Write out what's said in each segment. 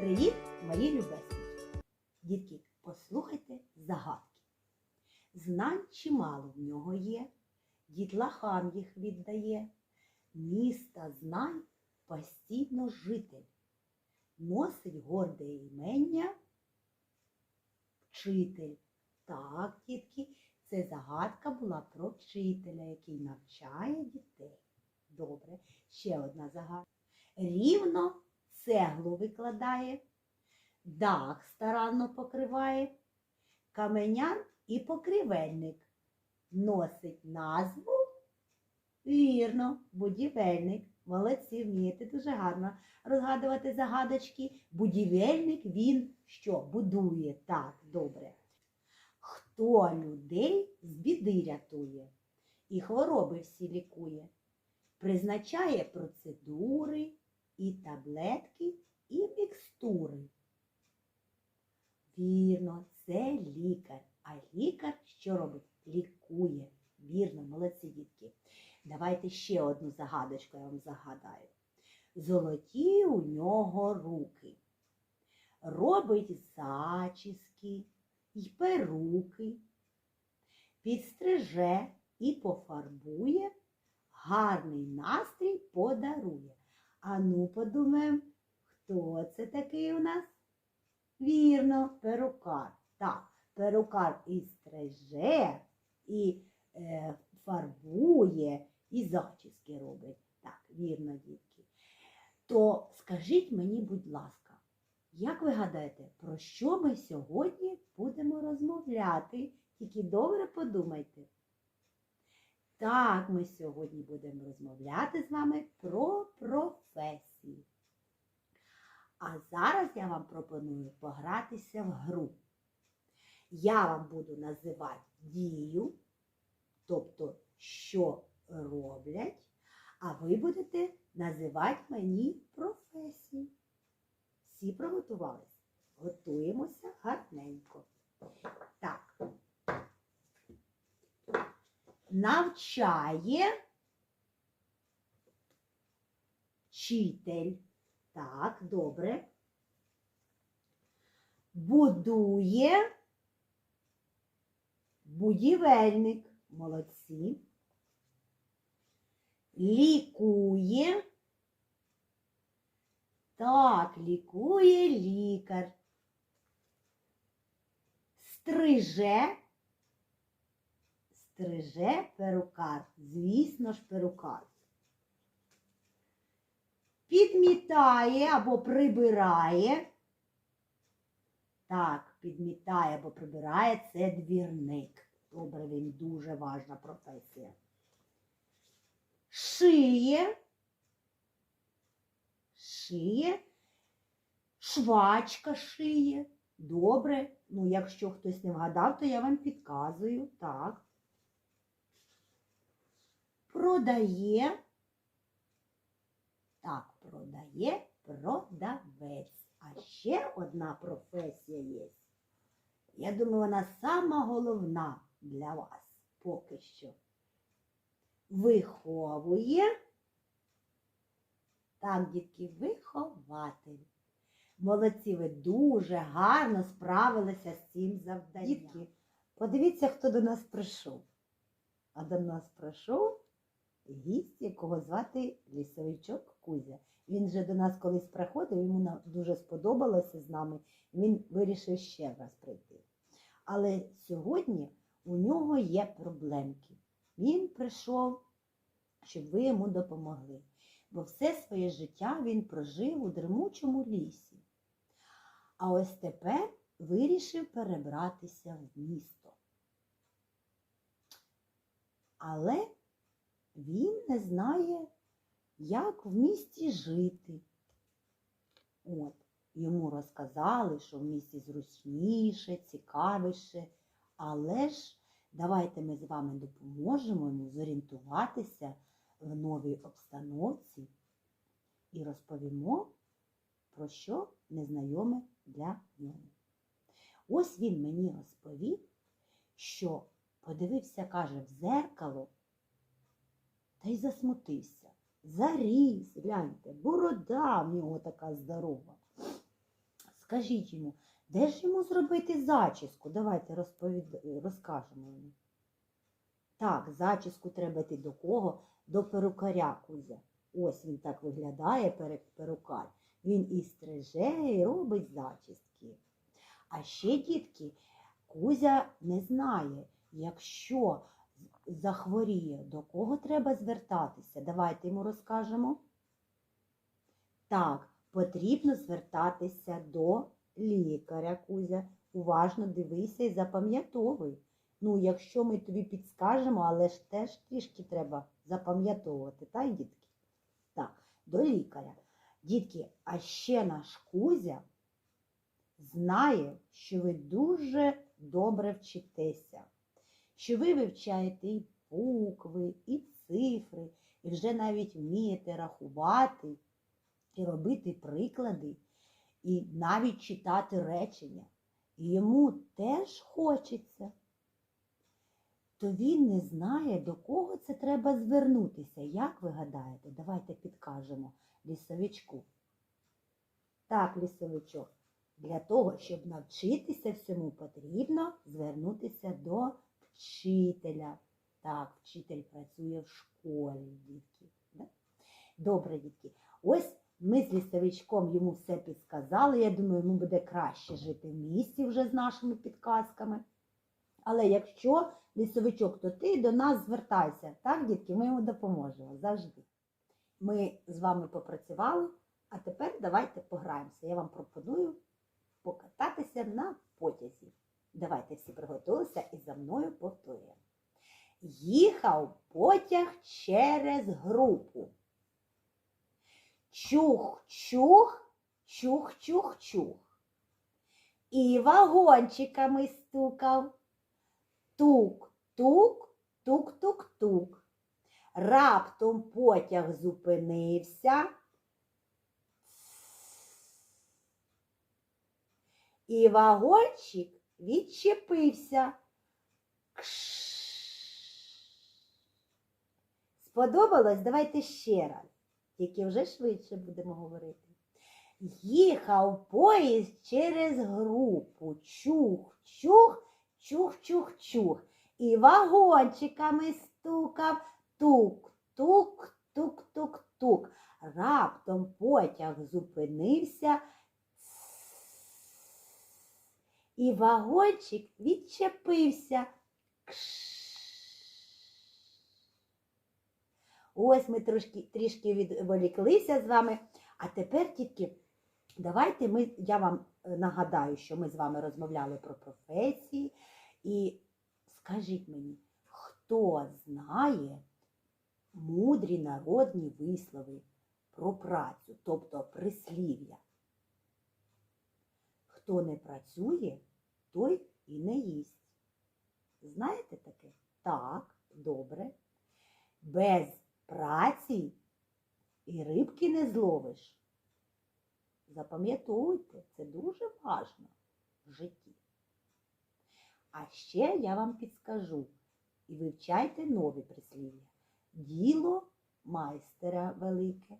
Привіт, мої любесні! Дітки, послухайте загадки. Знань чимало в нього є, дітлахам їх віддає, міста знань постійно житель, носить горде імення вчитель. Так, дітки, це загадка була про вчителя, який навчає дітей. Добре, ще одна загадка. Рівно цеглу викладає, дах старанно покриває, каменяр і покривельник. Носить назву. Вірно, будівельник. Молодці, вмієте дуже гарно розгадувати загадочки. Будівельник він що? Будує. Так, добре. Хто людей з біди рятує і хвороби всі лікує, призначає процедури і таблетки, і мікстури. Вірно, це лікар. А лікар що робить? Лікує. Вірно, молодці дітки. Давайте ще одну загадочку я вам загадаю. Золоті у нього руки. Робить зачіски й перуки, підстриже і пофарбує, гарний настрій подарує. А ну подумаємо, хто це такий у нас? Вірно, перукар. Так, перукар і стриже, і е, фарбує, і зачіски робить. Так, вірно, дітки. То скажіть мені, будь ласка, як ви гадаєте, про що ми сьогодні будемо розмовляти? Тільки добре подумайте. Так, ми сьогодні будемо розмовляти з вами про професії. А зараз я вам пропоную погратися в гру. Я вам буду називати дію, тобто, що роблять, а ви будете називати мені професії. Всі приготувалися? Готуємося гарненько. Так. Навчає вчитель. Так, добре. Будує будівельник. Молодці. Лікує. Так, лікує лікар. Стриже. Стриже перукар. Звісно ж, перукар. Підмітає або прибирає. Так, підмітає або прибирає це двірник. Добре, він дуже важна професія. Шиє. Шиє. Швачка шиє. Добре. Ну, якщо хтось не вгадав, то я вам підказую. Так. Продає. Так, продає продавець. А ще одна професія є. Я думаю, вона сама головна для вас поки що. Виховує. Так, дітки, вихователь. Молодці, ви дуже гарно справилися з цим завданням. Дітки, подивіться, хто до нас прийшов. А до нас прийшов гість, якого звати лісовичок Кузя. Він вже до нас колись приходив, йому дуже сподобалося з нами, він вирішив ще раз прийти. Але сьогодні у нього є проблемки. Він прийшов, щоб ви йому допомогли. Бо все своє життя він прожив у дремучому лісі. А ось тепер вирішив перебратися в місто. Але він не знає, як в місті жити. От, йому розказали, що в місті зручніше, цікавіше, але ж давайте ми з вами допоможемо йому зорієнтуватися в новій обстановці і розповімо, про що незнайоме для нього. Ось він мені розповів, що подивився, каже, в зеркало та й засмутився. Заріс, гляньте, борода в нього така здорова. скажіть йому, де ж йому зробити зачіску? Давайте розповід... розкажемо йому. Так, зачіску треба йти до кого? До перукаря Кузя. Ось він так виглядає перед перукар. Він і стриже, і робить зачіски. А ще, дітки, Кузя не знає, якщо захворіє, до кого треба звертатися. Давайте йому розкажемо. Так, потрібно звертатися до лікаря, Кузя. Уважно дивися і запам'ятовуй. Ну, якщо ми тобі підскажемо, але ж теж трішки треба запам'ятовувати, так, дітки? Так, до лікаря. Дітки, а ще наш Кузя знає, що ви дуже добре вчитеся, що ви вивчаєте і букви, і цифри, і вже навіть вмієте рахувати, і робити приклади, і навіть читати речення. І йому теж хочеться. То він не знає, до кого це треба звернутися. Як ви гадаєте? Давайте підкажемо лісовичку. Так, лісовичок, для того, щоб навчитися всьому, потрібно звернутися до вчителя. Так, вчитель працює в школі, дітки. Да? Добре, дітки. Ось ми з лісовичком йому все підсказали. Я думаю, йому буде краще жити в місті вже з нашими підказками. Але якщо лісовичок, то ти до нас звертайся. Так, дітки, ми йому допоможемо завжди. Ми з вами попрацювали, а тепер давайте пограємося. Я вам пропоную покататися на потязі. Давайте всі приготувалися і за мною повторюємо. Їхав потяг через групу. Чух-чух, чух-чух-чух. І вагончиками стукав. Тук-тук, тук-тук-тук. Раптом потяг зупинився. І вагончик відчепився. Кш. Сподобалось? Давайте ще раз. Тільки вже швидше будемо говорити. Їхав поїзд через групу. Чух, чух, чух, чух, чух. І вагончиками стукав тук, тук, тук, тук, тук. Раптом потяг зупинився. І вагончик відчепився. Кш. Ось ми трошки, трішки відволіклися з вами. А тепер тільки давайте ми, я вам е, нагадаю, що ми з вами розмовляли про професії. І скажіть мені, хто знає мудрі народні вислови про працю, тобто прислів'я? Хто не працює, той і не їсть. Знаєте таке? Так, добре. Без праці і рибки не зловиш. Запам'ятовуйте, це дуже важно в житті. А ще я вам підскажу і вивчайте нові прислів'я. Діло майстера велике.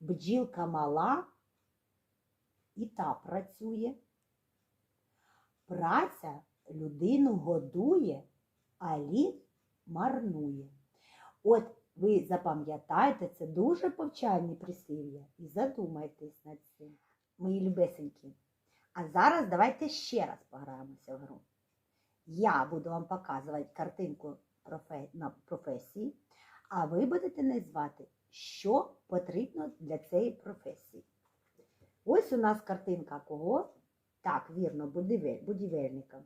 Бджілка мала і та працює. Праця людину годує, а лід марнує. От ви запам'ятайте, це дуже повчальні прислів'я і задумайтесь над цим, мої любесенькі. А зараз давайте ще раз пограємося в гру. Я буду вам показувати картинку на професії, а ви будете назвати, що потрібно для цієї професії. Ось у нас картинка кого? Так, вірно, будівель... будівельника.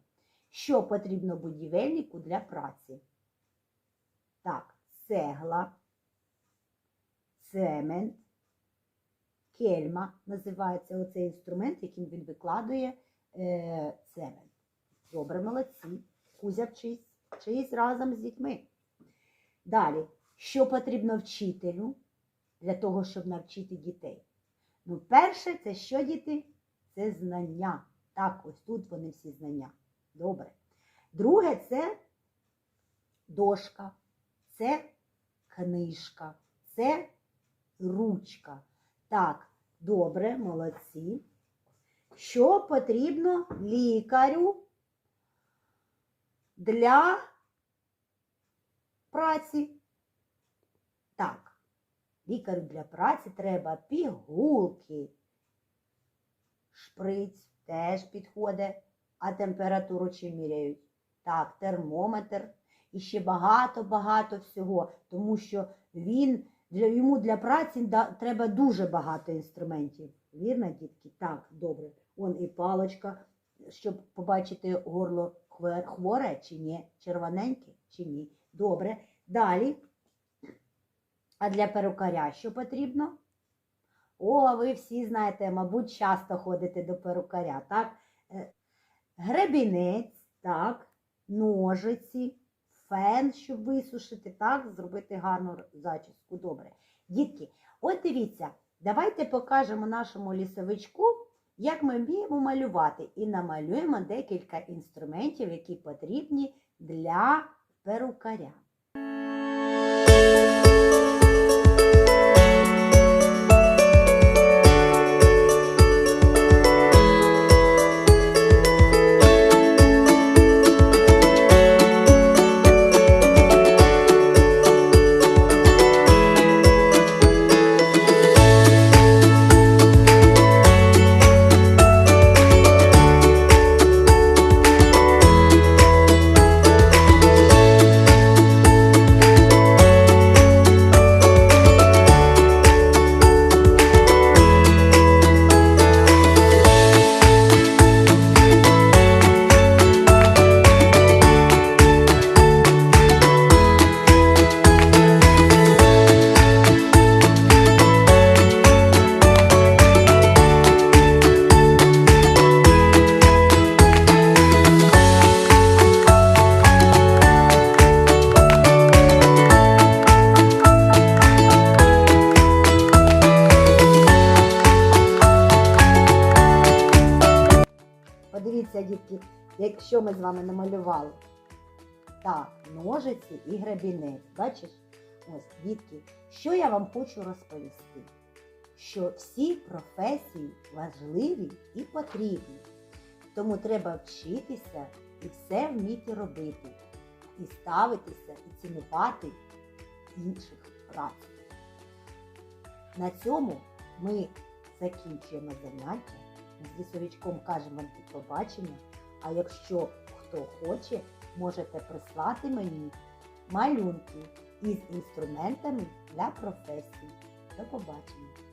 Що потрібно будівельнику для праці? Так, цегла, цемент, кельма називається оцей інструмент, яким він викладує е, цемент. Добре, молодці. Кузя вчись, вчись разом з дітьми. Далі, що потрібно вчителю для того, щоб навчити дітей? Ну, перше, це що діти? Це знання. Так, ось тут вони всі знання. Добре. Друге, це дошка, це книжка, це ручка. Так, Добре, молодці. Що потрібно лікарю для праці? Так, лікарю для праці треба пігулки. Шприць теж підходить, а температуру чи міряють? Так, термометр і ще багато-багато всього, тому що він для йому для праці треба дуже багато інструментів. Вірно, дітки? Так, добре. Он і палочка, щоб побачити горло хворе чи ні, червоненьке чи ні. Добре. Далі. А для перукаря що потрібно? О, ви всі знаєте, мабуть, часто ходите до перукаря, так? Е, Гребінець, так, ножиці, фен, щоб висушити, так, зробити гарну зачіску. Добре. Дітки, от дивіться, давайте покажемо нашому лісовичку, як ми вміємо малювати. І намалюємо декілька інструментів, які потрібні для перукаря. Якщо ми з вами намалювали. Так, ножиці і грабінець. Бачиш? Ось, дітки, що я вам хочу розповісти? Що всі професії важливі і потрібні. Тому треба вчитися і все вміти робити. І ставитися, і цінувати інших працю. На цьому ми закінчуємо заняття. З лісовичком кажемо до побачення. А якщо хто хоче, можете прислати мені малюнки із інструментами для професії. До побачення!